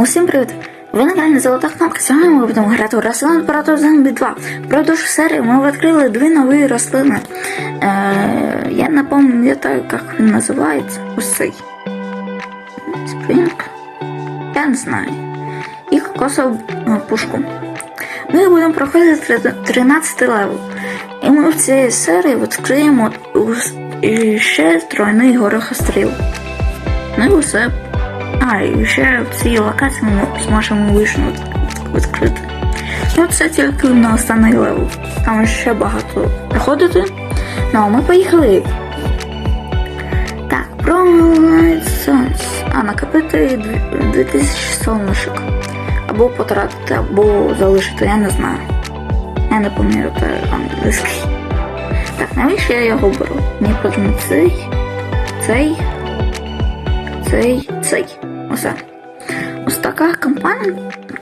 Усім привіт! Ви на каналі Золота Кнопка. Сьогодні ми будемо грати у рослин Імператор Зомбі 2. Впродовж серії ми відкрили дві нові рослини. Е, я не пам'ятаю, як він називається. Ось цей. Спринг? Я не знаю. І кокосову е, пушку. Ми будемо проходити 13 левел. І ми в цій серії відкриємо ще тройний горохостріл. Ну і усе. А, і ще в цій локації ми зможемо вишню відкрити. Ну, це тільки на останній левел. Там ще багато проходити. Ну, а ми поїхали. Так, Promenade Sons. А, накопити дві- 2000 солнышок. Або потратити, або залишити, я не знаю. Я не пам'ятаю англійський. Так, навіщо я його беру? Мені потрібен цей, цей, цей, цей. Оце. Ось така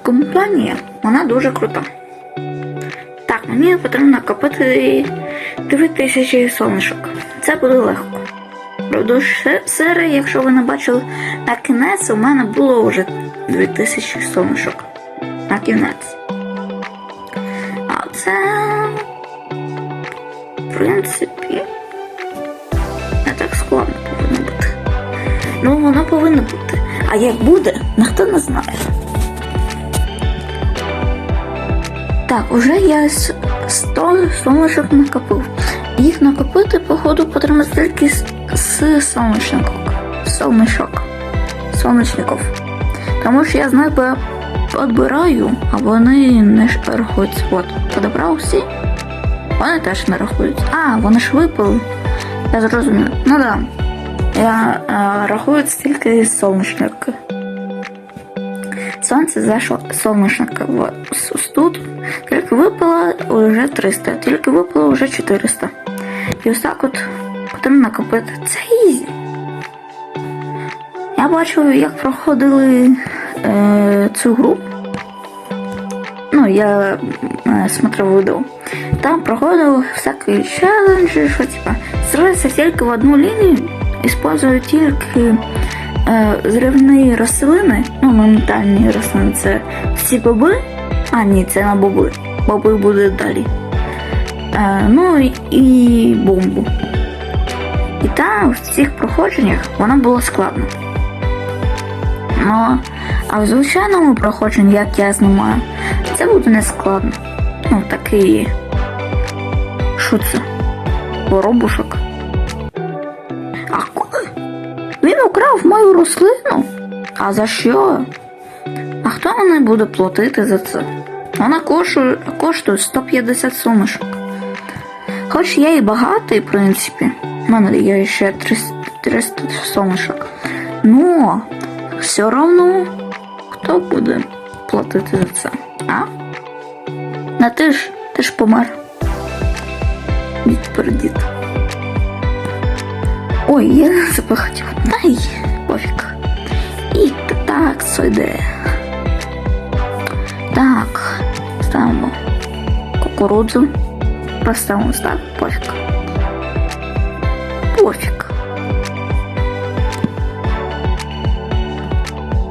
компанія, вона дуже крута. Так, мені потрібно накопити 9000 сонечок. Це буде легко. Правда, серії, якщо ви не бачили на кінець, у мене було вже 2000 сонечок. На кінець. А це. В принципі. Не так складно повинно бути. Ну, воно повинно бути. А як буде, ніхто не знає. Так, уже я с- 100 сонечок накопив. Їх накопити, походу, потрібно тільки з, сонячників. Сонечок. Сонячників. Тому що я знаю, бо підбираю, а вони не рахуються. От, подобрав всі. Вони теж не рахуються. А, вони ж випали. Я зрозумів. Ну да. Я е, рахую тільки сонячники. Сонце зайшло ось тут. Тільки випало вже 300, тільки випало вже 400. І ось так от потрібно накопити. Це ізі. Я бачив, як проходили е, цю гру. Ну, я е, смотрел відео. Там проходили всякі челенджі, що типа строїться тільки в одну лінію, использують тільки е, зривні рослини, ну, моментальні рослини, це всі боби. А, ні, це на боби. Боби буде далі. Е, ну і бомбу. І там в цих проходженнях воно було складно. Ну, а в звичайному проходженні, як я знімаю, це буде не складно. Ну, такий. Що це? Воробушок. Він украв мою рослину? А за що? А хто мене буде платити за це? Вона коштує, коштує 150 сумішок. Хоч я і багатий, в принципі. У мене є ще 300, 300 сумішок. Ну, все одно, хто буде платити за це? А? На ти ж, ти ж помер. Дід. Ой, я себе хотів. Дай, пофіг. І так, сойде. Так, ставимо кукурудзу. Поставимо так, пофіг. Пофіг.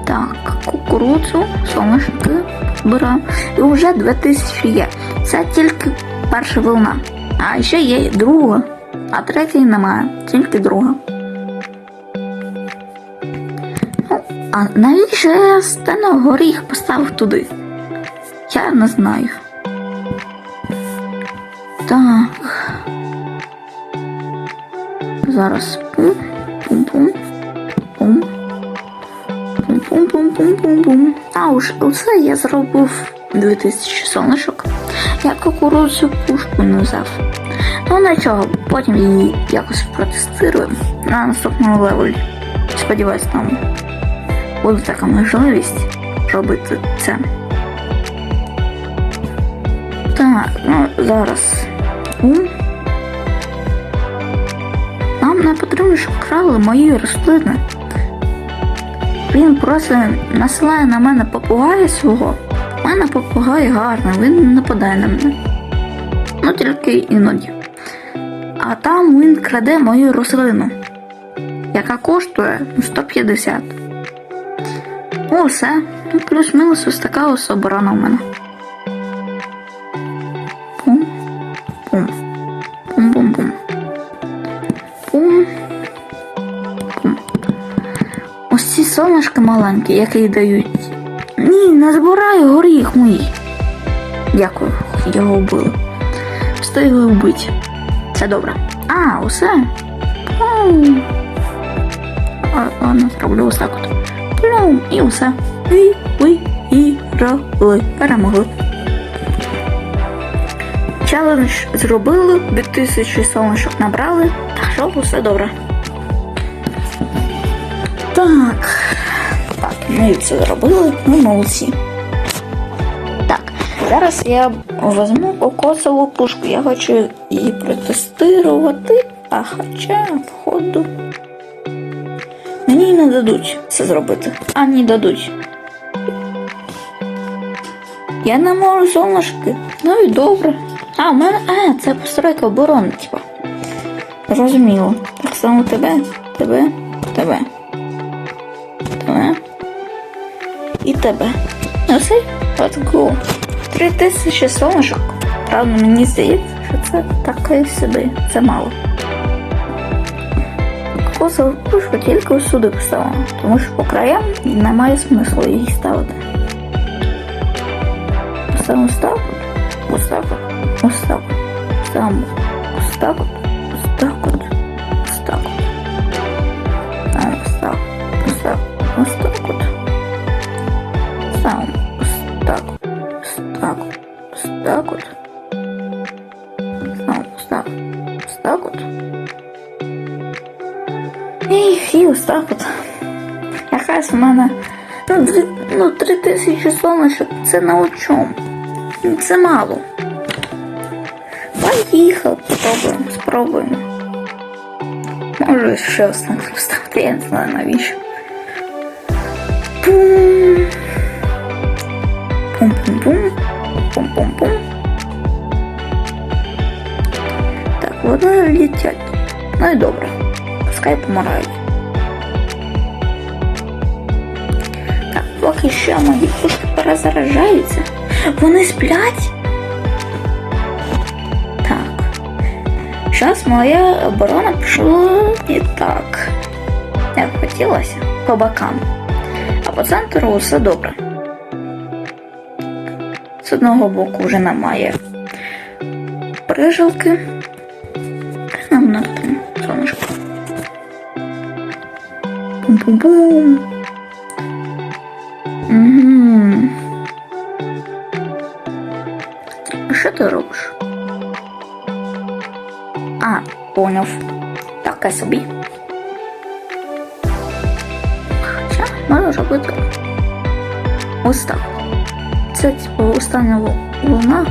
Так, кукурудзу, соняшники збираємо. І вже 2000 є. Це тільки перша волна. А ще є друга, а третьої немає, тільки друга. Ну, а навіщо я стену горіх поставив туди? Я не знаю. Так. Зараз пум, пум-пум, пум. Пум-пум-пум-пум-пум. А уж оце я зробив 2000 сонечок. Я кукурудзу пушку не взяв. Ну нічого, потім її якось протестуємо на наступному левелі. Сподіваюсь, там буде така можливість робити це. Так, ну зараз. Нам не потрібно, щоб крали мої рослини. Він просто насилає на мене попугая свого. У мене попугай гарний, він не нападає на мене. Ну тільки іноді. А там він краде мою рослину, яка коштує 150. О, все. Ну, плюс-мінус ось така ось оборона у мене. Пум. Пум. Пум-пум-пум. Пум. Пум. Ось ці сонечки маленькі, які дають. Ні, не збирай горіх мій. Дякую, його вбили. Встигли вбити. Це добре. А, усе. Пум. А, ладно, зроблю ось так от. Плюм, і усе. І виграли. Перемогли. Челендж зробили, 2000 сонечок набрали, так що все добре. Так. Так, ми це зробили, ми молодці. Зараз я візьму кокосову пушку. Я хочу її протестувати, а хоча, походу. Мені не дадуть це зробити. А ні, дадуть. Я не можу сонечки. Ну і добре. А, у мене. А, це постройка оборони, типа. Зрозуміло. Так само тебе, тебе, тебе. Тебе. І тебе. Ну все, let's go. Три тисячі сонечок. Правда, мені здається, що це таке собі. Це мало. Кокосову пушку тільки ось сюди поставила, тому що по краям немає смислу її ставити. Поставимо ось так, от. ставимо ось так, от, ось так, от, І, і ось так от. Якась в мене. Ну, дві, ну, три тисячі сонечок це на у чому? Ну, Це мало. Поїхав, спробуємо, спробуємо. Може ще ось там поставити, я не знаю навіщо. Пум. Пум-пум-пум. Пум-пум-пум. Вони летять. Ну і добре. Пускай помирають. Так, поки що мої пушки перезаряджаються. Вони сплять? Так. Зараз моя оборона пішла і так. Як хотілося. По бокам. А по центру все добре. З одного боку вже немає прижилки. Бум-бум-бум. Угу. А що ти робиш? А, поняв. Таке собі. Хоча можу робити ось так. Це типу остання вол- волна.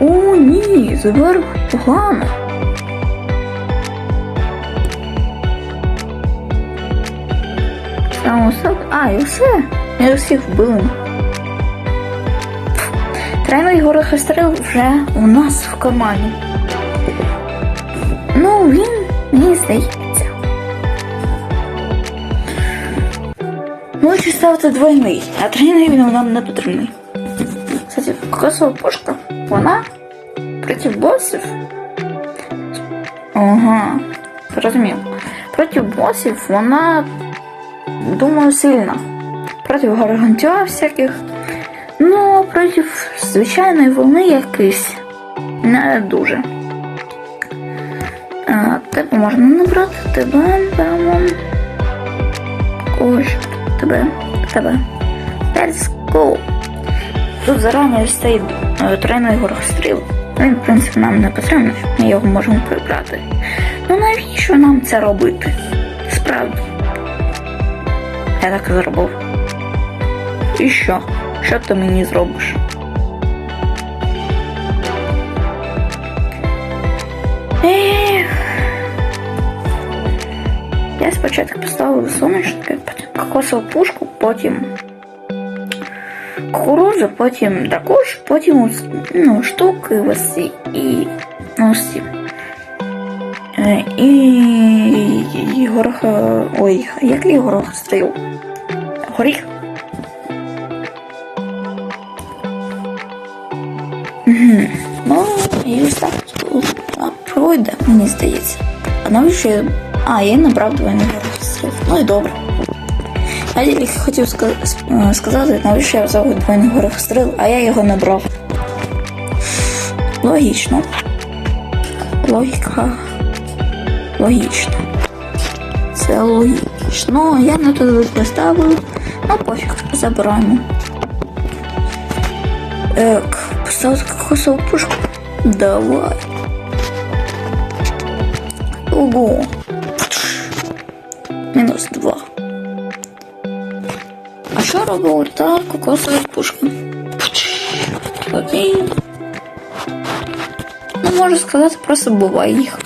О, ні, зверху погано. Там усе. А, і все. І усіх вбили. Тройний горохостріл вже у нас в команді. Ну, він мені здається. Можете ставити двойний, а тройний він нам не потрібний. Кстати, кокосова пушка, вона проти босів. Ага, зрозумів. Проти босів вона думаю, сильно. Проти гаргантюа всяких. Ну, а проти звичайної волни якийсь не дуже. А, тебе можна набрати, тебе беремо. Ось, тебе, тебе. Let's go. Тут зарані ось цей е, тройний. Він, в принципі, нам не потрібен, ми його можемо прибрати. Ну навіщо нам це робити? Справді. Я так і зробив. І що? Що ти мені зробиш? Ех. Я спочатку поставив сонечки, потім кокосову пушку, потім кукурудзу, потім також, потім ну, штуки ці і ну, Е, і Ігор. Е, ой, як горох стріл? Горіх? Ну, і ось так пройде, мені здається. А навіщо я... А, я набрав двойний горох стріл. Ну і добре. А я хотів сказати, навіщо я взяв двойний горох стріл, а я його набрав. Логічно. Логіка. Логічно. Це логічно. Я не туди поставив. Ну пофіг, забираємо. Ек, поставити кокосову пушку. Давай. Ого. Мінус два. А що робить та кокосова пушка? Окей. Ну, можу сказати, просто буває їх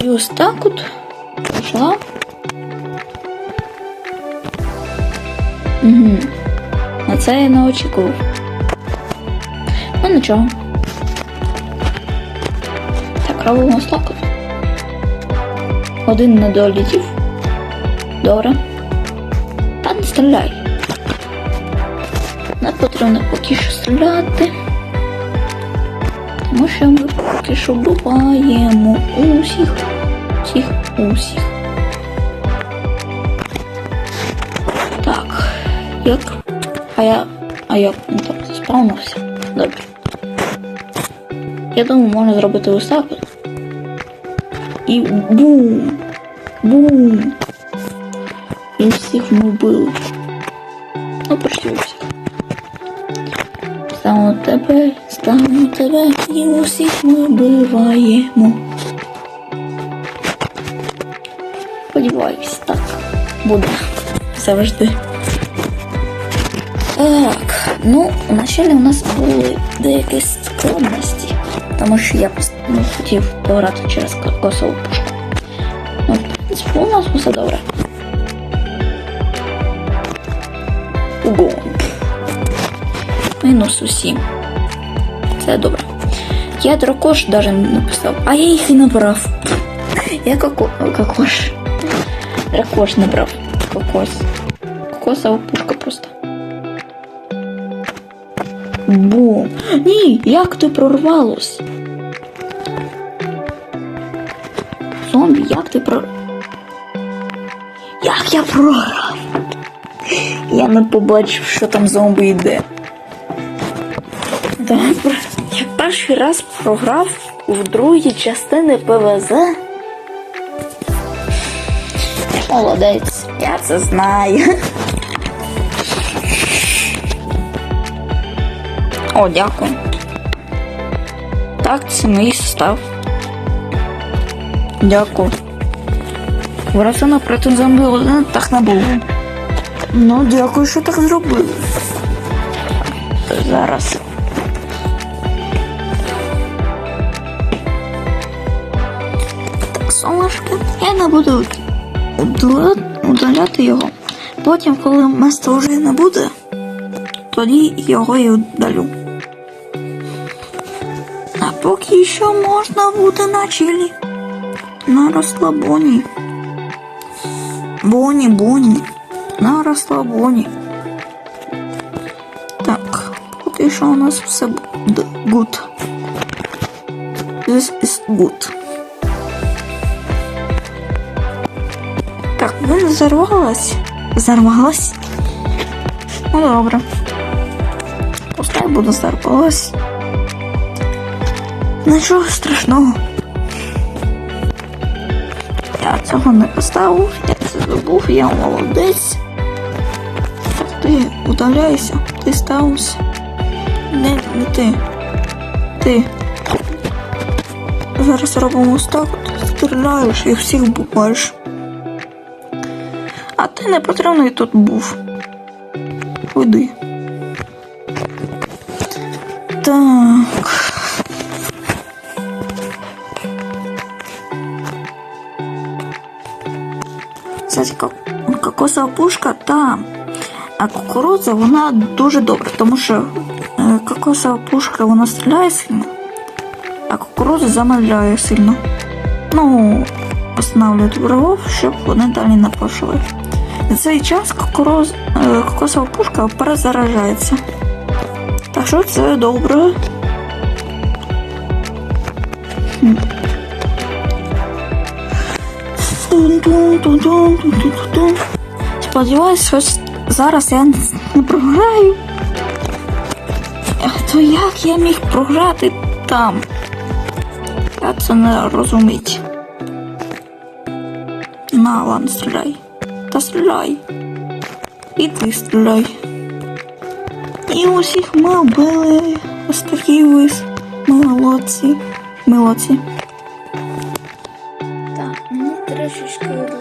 І ось так от пішла. Угу. На це я не очікував. Ну нічого. Так, робимо так. Один не долітів. Добре. Та не стріляй. Не потрібно поки що стріляти. Тому що поки що буваємо усіх. Всіх, усіх. Так. Як? А я. А як він там заспавнився? Добре. Я думаю, можна зробити ось так. І бум! Бум! І всіх ми вбили. Ну, почти усіх. Ставимо тебе, ставимо тебе, і усіх ми вбиваємо. Сподіваюсь, так буде завжди. Так, ну, вначалі у нас були деякі складності, тому що я ну, хотів пограти через кокосову пушку. Ну, в принципі, у нас все добре. Ого. Мінус усім. Це добре. Я дракош не написав, а я їх і не брав. Я коко... кокош. Дракош не брав. Кокос. Кокосова пушка просто. Бум. Ні, як ти прорвалось? Зомбі, як ти прор... Як я програв? Я не побачив, що там зомбі йде. Перший раз програв в другій частини ПВЗ. Молодець, я це знаю. О, дякую. Так, це мій состав. Дякую. Врасина проти зомбі один так не було. Ну, дякую, що так зробили. Зараз. Я не буду удаля- удаляти його. Потім, коли места вже не буде, тоді його і удалю. А поки що можна бути на чилі. На розслабоні. Боні, боні. На розслабоні. Так, поки що у нас все буде good. This. Ви зарвалась? Зарвалась? Ну добре. Пускай буде зарвалась. Нічого страшного. Я цього не поставив, я це забув, я молодець. Так ти удаляйся, ти стався. Не, не ти. Ти. Зараз робимо так, от, стріляєш і всіх буваєш. Ти не потрібний тут був. Уйди. Так. Кстати, кокосова пушка та а кукурудза вона дуже добра, тому що е, кокосова пушка вона стріляє сильно, а кукурудза замовляє сильно. Ну, останавливает врагов, щоб вони далі напрошували. На цей час кокороз, е, кокосова пушка перезаражається. Так що це добре. Сподіваюсь, що зараз я не програю. То як я міг програти там? Я це не розуміть. На, ладно, стріляй та стріляй. І ти стріляй. І усіх ми вбили. Ось такі ось молодці. Молодці. Так, мені трішечки